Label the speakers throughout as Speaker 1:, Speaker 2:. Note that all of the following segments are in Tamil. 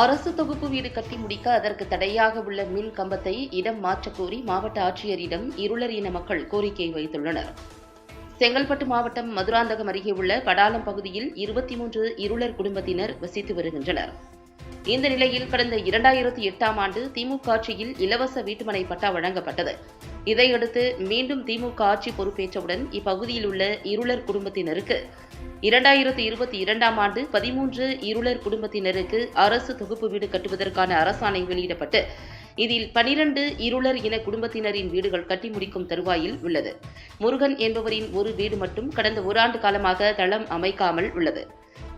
Speaker 1: அரசு தொகுப்பு வீடு கட்டி முடிக்க அதற்கு தடையாக உள்ள மின் கம்பத்தை இடம் மாற்றக்கோரி மாவட்ட ஆட்சியரிடம் இருளர் இன மக்கள் கோரிக்கை வைத்துள்ளனர். செங்கல்பட்டு மாவட்டம் மதுராந்தகம் அருகே உள்ள கடாலம் பகுதியில் இருபத்தி மூன்று இருளர் குடும்பத்தினர் வசித்து வருகின்றனர். இந்த நிலையில் கடந்த இரண்டாயிரத்தி எட்டாம் ஆண்டு திமுக ஆட்சியில் இலவச வீட்டுமனை பட்டா வழங்கப்பட்டது. இதையடுத்து மீண்டும் திமுக ஆட்சி பொறுப்பேற்றவுடன் இப்பகுதியில் உள்ள இருளர் குடும்பத்தினருக்கு இரண்டாயிரத்தி இருபத்தி இரண்டாம் ஆண்டு பதிமூன்று இருளர் குடும்பத்தினருக்கு அரசு தொகுப்பு வீடு கட்டுவதற்கான அரசாணை வெளியிடப்பட்டு இதில் பனிரண்டு இருளர் இன குடும்பத்தினரின் வீடுகள் கட்டி முடிக்கும் தருவாயில் உள்ளது. முருகன் என்பவரின் ஒரு வீடு மட்டும் கடந்த ஓராண்டு காலமாக தளம் அமைக்காமல் உள்ளது.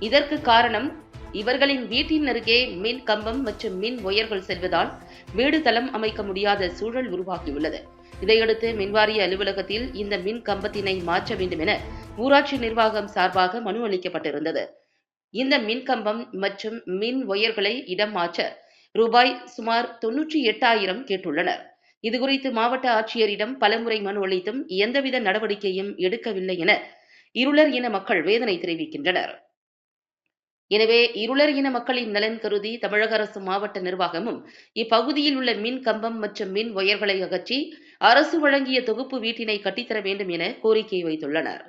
Speaker 1: இதற்கு காரணம் இவர்களின் வீட்டின் அருகே மின் கம்பம் மற்றும் மின் ஒயர்கள் செல்வதால் வீடு தளம் அமைக்க முடியாத சூழல் உருவாகியுள்ளது. இதையடுத்து மின்வாரிய அலுவலகத்தில் இந்த மின் கம்பத்தினை மாற்ற வேண்டும் என ஊராட்சி நிர்வாகம் சார்பாக மனு அளிக்கப்பட்டிருந்தது. இந்த மின்கம்பம் மற்றும் மின் ஒயர்களை இடம் மாற்ற ரூபாய் சுமார் தொன்னூற்றி எட்டாயிரம் கேட்டுள்ளனர். இதுகுறித்து மாவட்ட ஆட்சியரிடம் பலமுறை மனு அளித்தும் எந்தவித நடவடிக்கையும் எடுக்கவில்லை என இருளர் இன மக்கள் வேதனை தெரிவிக்கின்றனர். எனவே இருளர் இன மக்களின் நலன் கருதி தமிழக அரசு மாவட்ட நிர்வாகமும் இப்பகுதியில் உள்ள மின் கம்பம் மற்றும் மின் ஒயர்களை அகற்றி அரசு வழங்கிய தொகுப்பு வீட்டினை கட்டித்தர வேண்டும் என கோரிக்கை வைத்துள்ளனர்.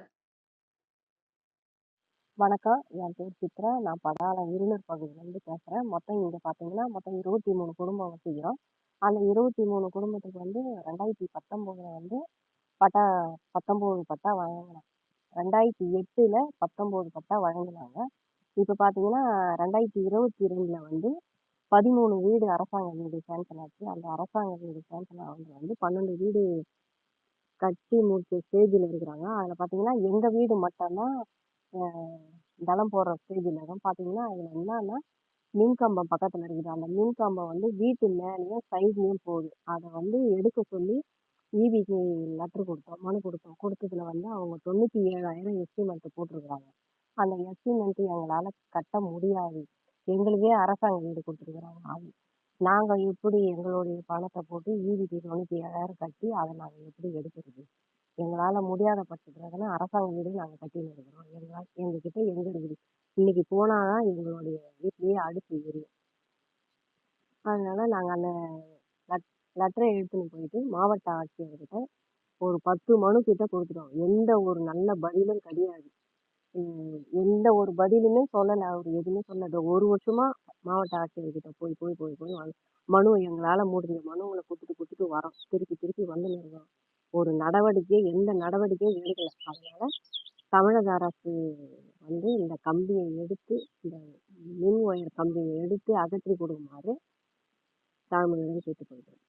Speaker 2: வணக்கம். என் பேர் சித்ரா. நான் படாலம் இருநூர் பகுதியிலேருந்து பேசுகிறேன் மொத்தம் இங்கே பார்த்தீங்கன்னா மொத்தம் இருபத்தி மூணு குடும்பம் வசிக்கிறோம் அந்த இருபத்தி மூணு குடும்பத்துக்கு வந்து ரெண்டாயிரத்தி பத்தொம்போதில் வந்து பட்டா பத்தொம்போது பட்டா வழங்கினாங்க ரெண்டாயிரத்தி எட்டில் பத்தொம்போது பட்டா வழங்கினாங்க. இப்போ பார்த்தீங்கன்னா ரெண்டாயிரத்தி இருபத்தி ரெண்டில் வந்து பதிமூணு வீடு அரசாங்க வீடு சேங்க்ஷன் ஆச்சு அந்த அரசாங்க வீடு சேங்க்ஷன் ஆனது வந்து பன்னெண்டு வீடு கட்டி முடிச்ச ஸ்டேஜில் இருக்கிறாங்க. அதில் பார்த்தீங்கன்னா எங்கள் வீடு மட்டும்தான் தளம் போடுற ஸ்டேஜில் இருக்கும் பார்த்தீங்கன்னா அதில் என்னன்னா மின்கம்பம் பக்கத்தில் இருக்குது. அந்த மின்கம்பம் வந்து வீட்டு மேலேயும் சைட்லேயும் போகுது. அதை வந்து எடுக்க சொல்லி ஈபிக்கு லெட்ரு கொடுத்தோம். மனு கொடுத்தோம். கொடுத்ததுல வந்து அவங்க தொண்ணூற்றி ஏழாயிரம் எஸ்டிமேட் போட்டிருக்கிறாங்க. அந்த எஸ்டிமெண்ட்டு எங்களால் கட்ட முடியாது. எங்களுக்கே அரசாங்கம் வீடு கொடுத்துருக்குறாங்க. நாங்கள் எப்படி எங்களுடைய பணத்தை போட்டு ஈபிக்கு தொண்ணூற்றி ஏழாயிரம் கட்டி அதை நாங்கள் எப்படி எடுக்கிறது? எங்களால் முடியாத பட்சத்தில் அரசாங்க வீடு நாங்கள் கட்டின்னு இருக்கிறோம். எங்களால் எங்ககிட்ட எங்கே இருக்குது இன்னைக்கு போனால் தான் எங்களுடைய வீட்லேயே அடுப்பு எரியும். அதனால நாங்கள் அந்த லெட் லெட்டரை எடுத்துன்னு போயிட்டு மாவட்ட ஆட்சியர்கிட்ட ஒரு பத்து மனு கிட்ட கொடுத்துட்டோம். எந்த ஒரு நல்ல பதிலும் கிடையாது. எந்த ஒரு பதிலுமே சொல்லலை. அவர் எதுவுமே சொல்லலை. ஒரு வருஷமா மாவட்ட ஆட்சியர்கிட்ட போய் போய் போய் போய் வந்து மனு எங்களால் முடிஞ்ச மனுங்களை கொடுத்துட்டு கொடுத்துட்டு வரோம். திருப்பி திருப்பி வந்து நிறுவோம். ஒரு நடவடிக்கை எந்த நடவடிக்கையும் எடுக்கல. அதனால தமிழக அரசு வந்து இந்த கம்பியை எடுத்து இந்த மின் ஒயர் கம்பியை எடுத்து அகற்றி கொடுக்குமாறு தாழ்மையுடன் கேட்டுக்கொள்கிறேன்.